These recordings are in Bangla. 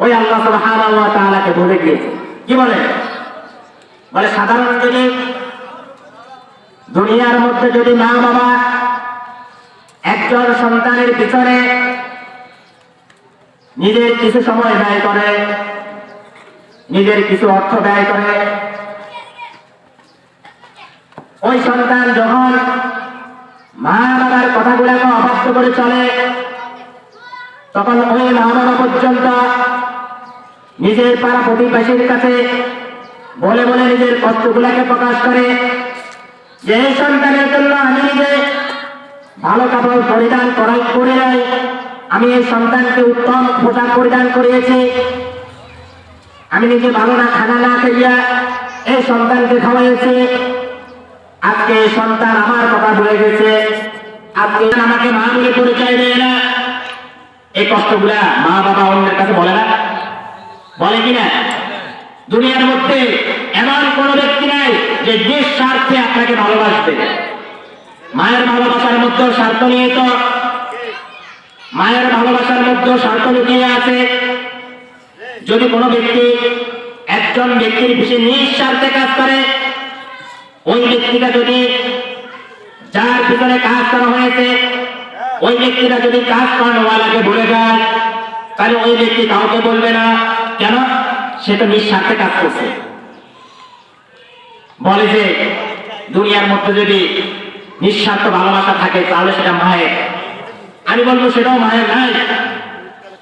ওই আল্লাহ সুবহানাহু ওয়া তাআলাকে ভুলে গিয়েছে কি বলে? বলে, সাধারণ যদি দুনিয়ার মধ্যে যদি মা বাবা একজন সন্তানের পিছনে নিজের কিছু সময় ব্যয় করে, নিজের কিছু অর্থ ব্যয় করে, ওই সন্তান যখন মা বাবার কথাগুলোকে অবাধ্য করে চলে, তখন ওই মা বাবা পর্যন্ত নিজের পাড়া প্রতিবেশীর কাছে বলে বলে নিজের কষ্টগুলাকে প্রকাশ করে যে সন্তানের জন্য আমি নিজে ভালো কাপড় পরিধান করাই করে নাই। আমি এই সন্তানকে উত্তম পোশাক পরিধান করিয়েছি। আমি নিজে ভালো না খানা না খাইয়া এই সন্তানকে খাওয়াইছি আজকে এই সন্তান আমার কথা ভুলে গেছে। আজকে আমাকে মা বলে পরিচয় দেয় না। এই কষ্টগুলা মা বাবা অন্যের কাছে বলে না। বলে কিনা? দুনিয়ার মধ্যে এমন কোন ব্যক্তি নাই যে দেশ স্বার্থে আপনাকে ভালোবাসবে। মায়ের ভালোবাসার মধ্যে স্বার্থ নিয়ে তো মায়ের ভালোবাসার মধ্যে স্বার্থ লুকিয়ে আছে। যদি কোনো ব্যক্তি একজন ব্যক্তির পিছিয়ে নিঃস্বার্থে কাজ করে, ওই ব্যক্তিটা যদি যার পিছনে কাজ করা হয়েছে, ওই ব্যক্তিটা যদি কাজ করানোওয়ালাকে বলে যায় তাহলে ওই ব্যক্তি কাউকে বলবে না। কেন? সে তো নিঃস্বার্থে কাজ করছে। বলে যে, দুনিয়ার মধ্যে যদি নিঃস্বার্থ ভালোবাসা থাকে, তাহলে সেটা মায়ের। আমি বলব, সেটাও মায়ের নাই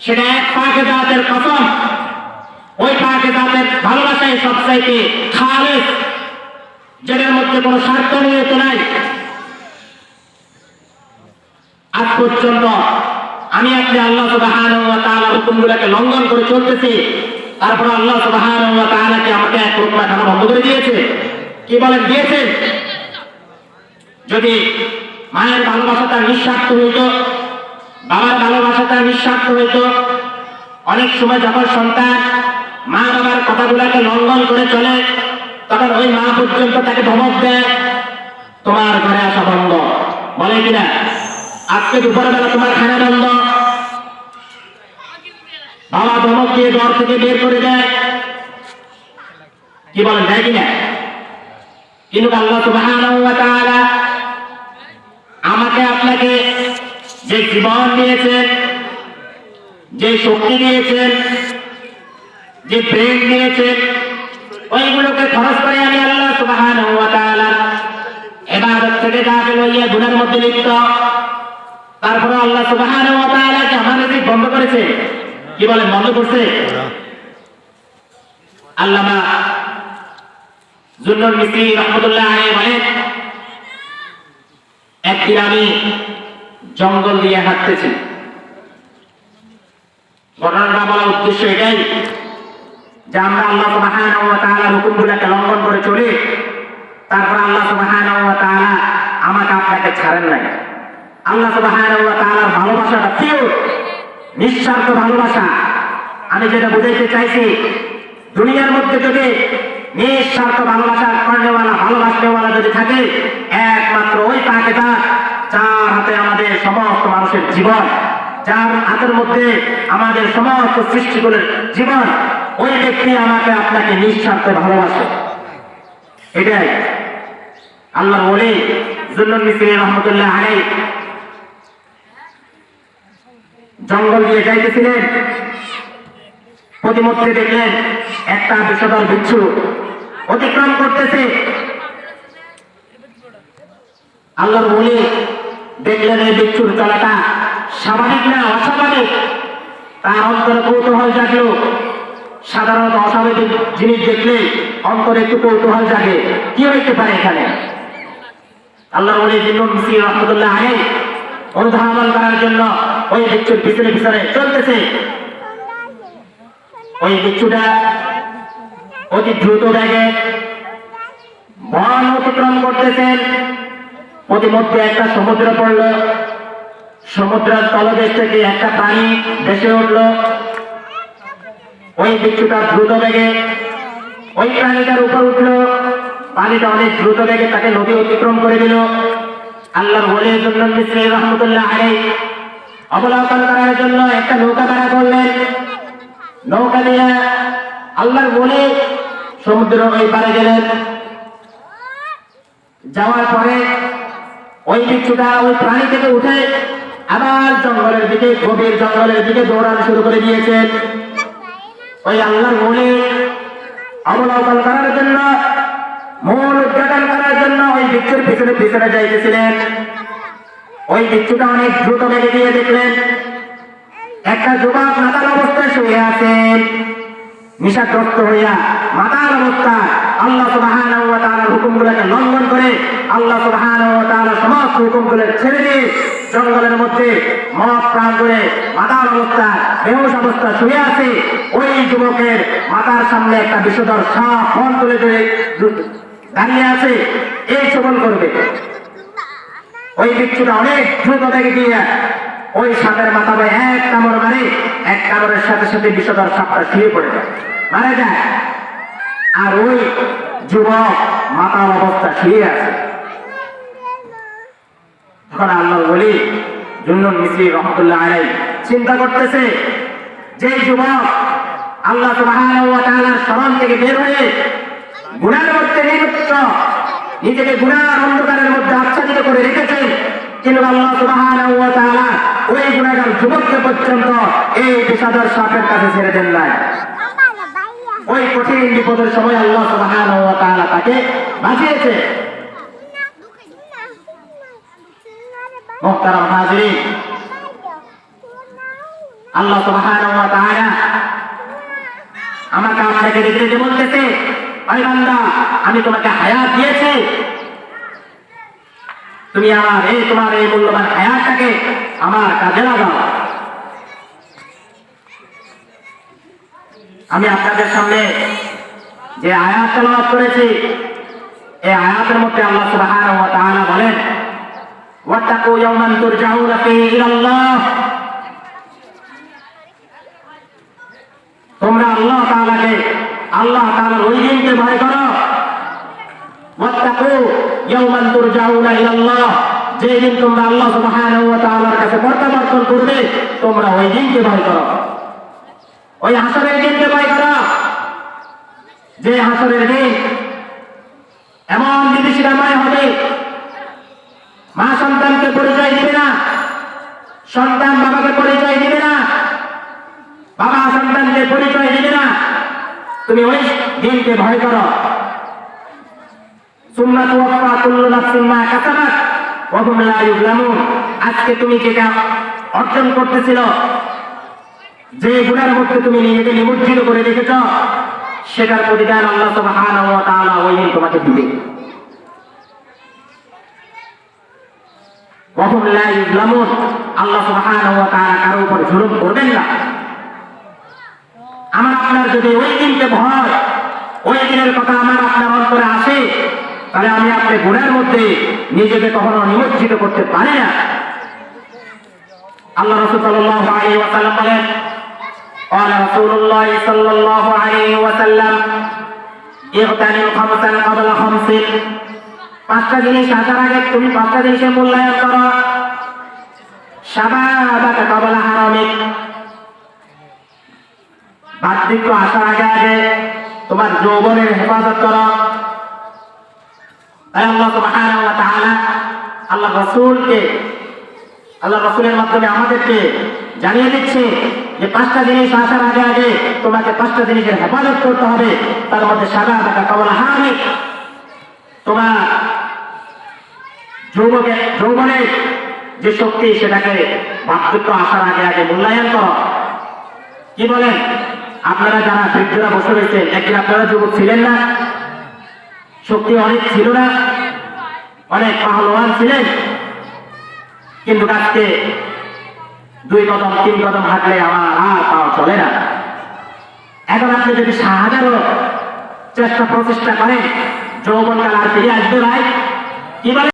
সেটা এক পাকে জাতের কসম। ওই পাকে জাতের ভালোবাসাই সবচাইতে খালেস, যেটার মধ্যে কোনো স্বার্থ নিহিত নাই। আজ পর্যন্ত আমি আপনি আল্লাহ তাআলার হুকুমগুলোকে লঙ্ঘন করে চলতেছি। তারপর আল্লাহ সুবহানাহু ওয়া আমাকে এক রকম খানা বন্ধ করে দিয়েছে। কি বলেন দিয়েছেন যদি মায়ের ভালোবাসাটা নিঃস্বার্থ হইত, বাবার ভালোবাসাটা নিঃস্বার্থ হইত, অনেক সময় যখন সন্তান মা বাবার কথাগুলোকে লঙ্ঘন করে চলে, তখন ওই মা পর্যন্ত তাকে ধমক দেয়, তোমার ঘরে আসা বন্ধ। বলে কিনা আজকে দুপুরবেলা তোমার খানা বন্ধ। বাবা ধমক দিয়ে ঘর থেকে বের করে দেয়। কি বলেন, দেয় কিনা কিন্তু আল্লাহ ওয়া আমাকে আপনাকে যে জীবন দিয়েছেন, যে শক্তি দিয়েছেন, যে প্রেম দিয়েছেন, ওইগুলোকে খরচ করে আমি আল্লাহ তাআলা ইবাদত থেকে যাকে লইয়া গুনার মধ্যে লিপ্ত। তারপরে আল্লাহ যে আমার রিজিক বন্ধ করেছে, কি বলে, বন্ধ করছে? আল্লামা জুন্নুল মিসরি রহমতুল্লাহ আলাইহি বলেন একদিন আমি জঙ্গল দিয়ে হাঁটতেছি। ঘটনাটা বলার উদ্দেশ্য এটাই যে আমরা আল্লাহ তাআলার হুকুমগুলোকে লঙ্ঘন করে চলি, তারপর আল্লাহ তাআলা আমাকে আপনাকে ছাড়েন নাই। আল্লাহ সুবহানাহু ওয়া তাআলার ভালোবাসাটা পিওর নিঃস্বার্থ ভালোবাসা। আমি যেটা বুঝাইতে চাইছি, দুনিয়ার মধ্যে যদি নিঃস্বার্থ ভালোবাসা কর্নেওয়ালা, ভালোবাসনেওয়ালা যদি থাকে, একমাত্র ওই তার, যার হাতে আমাদের সমস্ত মানুষের জীবন, যার হাতের মধ্যে আমাদের সমস্ত সৃষ্টিগুলোর জীবন, ওই ব্যক্তি আমাকে আপনাকে নিঃস্বার্থে ভালোবাসে। এটাই। আল্লাহ বলে জুল্লুল মিসরি রহমতুল্লাহ আলাই জঙ্গল দিয়ে যাইতেছিলেন। প্রতিমধ্যে দেখলেন একটা বিষধর বিচ্ছু অতিক্রম করতেছে। আল্লাহর বলে, দেখলেন এই বিচ্ছুর চলাটা স্বাভাবিক না অস্বাভাবিক? তার অন্তরে কৌতূহল জাগলো। সাধারণত অস্বাভাবিক জিনিস দেখলে অন্তরে একটু কৌতূহল জাগে। কি হইতে পারে এখানে? আল্লাহর বলে মিসরি রহমতুল্লাহ আলাই অনুধাবন করার জন্য ওই বিচ্ছুর পিছনে পিছনে চলতেছে। ওই বিচ্ছুটা অতি দ্রুত বেগে বন অতিক্রম করতেছেন প্রতিমধ্যে একটা সমুদ্র পড়ল। সমুদ্রের তলদেশ থেকে একটা পানি ভেসে উঠল। ওই বিচ্ছুটা দ্রুত বেগে ওই প্রাণীটার উপর উঠল। পানিটা অনেক দ্রুত বেগে তাকে নদী অতিক্রম করে দিল। আল্লাহর বলে জন্য রহমতুল্লাহ আলাই অবলোকন করার জন্য একটা নৌকা ভাড়া করলেন। নৌকা নিয়ে আল্লাহর বলে সমুদ্র ওই পারে গেলেন। যাওয়ার পরে ওই বিচ্ছুটা ওই প্রাণী থেকে উঠে আবার জঙ্গলের দিকে, গভীর জঙ্গলের দিকে দৌড়ানো শুরু করে দিয়েছেন। ওই আল্লাহর বলে অবলোকন করার জন্য, মূল উদ্ঘাটন করার জন্য ওই বিচ্ছুর পিছনে পিছনে যাইতেছিলেন। ওই বিচ্ছুটা অনেক দ্রুত বেগে দিয়ে দেখলেন। একটা যুবক মাতাল অবস্থায় শুয়ে আছেন নিশাগ্রস্ত হইয়া মাতাল অবস্থা আল্লাহ সুবহানাহু ওয়া তাআলার হুকুমগুলোকে লঙ্ঘন করে আল্লাহ সুবহানাহু ওয়া তাআলার সমস্ত হুকুমগুলো ছেড়ে দিয়ে জঙ্গলের মধ্যে মদ, প্রাণ করে মাতাল অবস্থা বেহুশ অবস্থা শুয়ে আছে। ওই যুবকের মাতার সামনে একটা বিষধর সাপ ফল তুলে ধরে দাঁড়িয়ে আছে। এই সবল করবে। ওই বিচ্ছুটা অনেক দ্রুত বেগে দিয়ে ওই সাপের মাথা বয়ে এক কামড় মারে, এক কামড়ের সাথে সাথে বিষধর সাপটা শুয়ে পড়ে যায়। মারা যায়। আর ওই যুবক মাতার অবস্থা শুয়ে আছে। তখন আল্লাহ বলি জুন্নুন মিসরি রহমতুল্লাহ আলাই চিন্তা করতেছে যে যুবক আল্লাহ তাআলার শরণ থেকে বের হয়ে গুনার মধ্যে নিযুক্ত নিজেকে গুনার অন্ধকারের মধ্যে আচ্ছাদিত করে রেখেছেন। কিন্তু আল্লাহ সুবহানাহু ওই গুনাহগার যুবককে পর্যন্ত এই বিষাদর সাপের কাছে ছেড়ে দেন নাই। ওই কঠিন বিপদের সময় আল্লাহ তাকে বাঁচিয়েছে। আল্লাহ আমাকে দেখে বলতেছে আমি তোমাকে হায়াত দিয়েছি। তুমি আমার এই তোমার এই মূল্যবান হায়াতটাকে আমার কাজে লাগাও। আমি আপনাদের সামনে যে আয়াত তেলাওয়াত করেছি, এই আয়াতের মধ্যে আল্লাহ সুবহানাহু ওয়া তাআলা বলেন তোমরা আল্লাহ তাআলাকে আল্লাহ তাআলার ওই দিনকে ভয় করো। ওয়াত্তাকু ইয়াওমান তুরজাউনা ইলাল্লাহ। যে দিন তোমরা আল্লাহ সুবহানাহু ওয়া তাআলার কাছে প্রত্যাবর্তন করবে, তোমরা ওই দিনকে ভয় করো। ওই হাসরের দিনকে ভয় করো। যে হাসরের দিন এমন বিভীষিকাময় হবে, মা সন্তানকে পরিচয় দিবে না, সন্তান বাবাকে পরিচয় দিবে না, বাবা সন্তানকে পরিচয় দিবে না তুমি ওই দিনকে ভয় করো। আজকে তুমি যেটা অর্জন করতেছিল, যে গুণের মধ্যে তুমি নিজেকে নিমজ্জিত করে রেখেছ, সেটার প্রতিদান আল্লাহ তোমাকে দিবে। আল্লাহ সুবহানাহু কারও উপর জুলুম করবেন না। আমার আপনার যদি ওই দিনকে ভয় ওই দিনের কথা আমার আপনার অন্তরে আসে তাহলে আমি আপনি গুণের মধ্যে নিজেকে কখনো নিমজ্জিত করতে পারি না আল্লাহ রসুল সাল্লাল্লাহু আলাইহি ওয়াসাল্লাম বলেন قال رسول الله صلى الله عليه وسلم اغتنم خمسا قبل خمس পাঁচটা জিনিস আসার আগে তুমি পাঁচটা জিনিসের মূল্যায়ন করো সাবাবাকা কবলা হারামিক বার্ধক্য আসার আগে আগে তোমার যৌবনের হেফাজত করো। আল্লাহ সুবহানাহু আল্লাহ রাসূলকে, আল্লাহ রাসূলের মাধ্যমে আমাদেরকে জানিয়ে দিচ্ছে যে পাঁচটা জিনিস আসার আগে আগে তোমাকে পাঁচটা জিনিসের হেফাজত করতে হবে। তার মধ্যে সাদা টাকা কবলা হারামি তোমার যৌবকে যৌবনের যে শক্তি, সেটাকে বার্ধক্য আসার আগে আগে মূল্যায়ন করো। কি বলেন? আপনারা যারা বৃদ্ধরা বসে রয়েছেন, একদিন আপনারা যুবক ছিলেন না? শক্তি অনেক ছিল না? অনেক পাহলোয়ান ছিলেন? কিন্তু আজকে দুই কদম, তিন কদম হাঁটলে আমার আর পাওয়া চলে না। এখন আপনি যদি হাজারো চেষ্টা, প্রচেষ্টা করেন, যৌবনকাল আর ফিরে আসবে ভাই। কি বলে?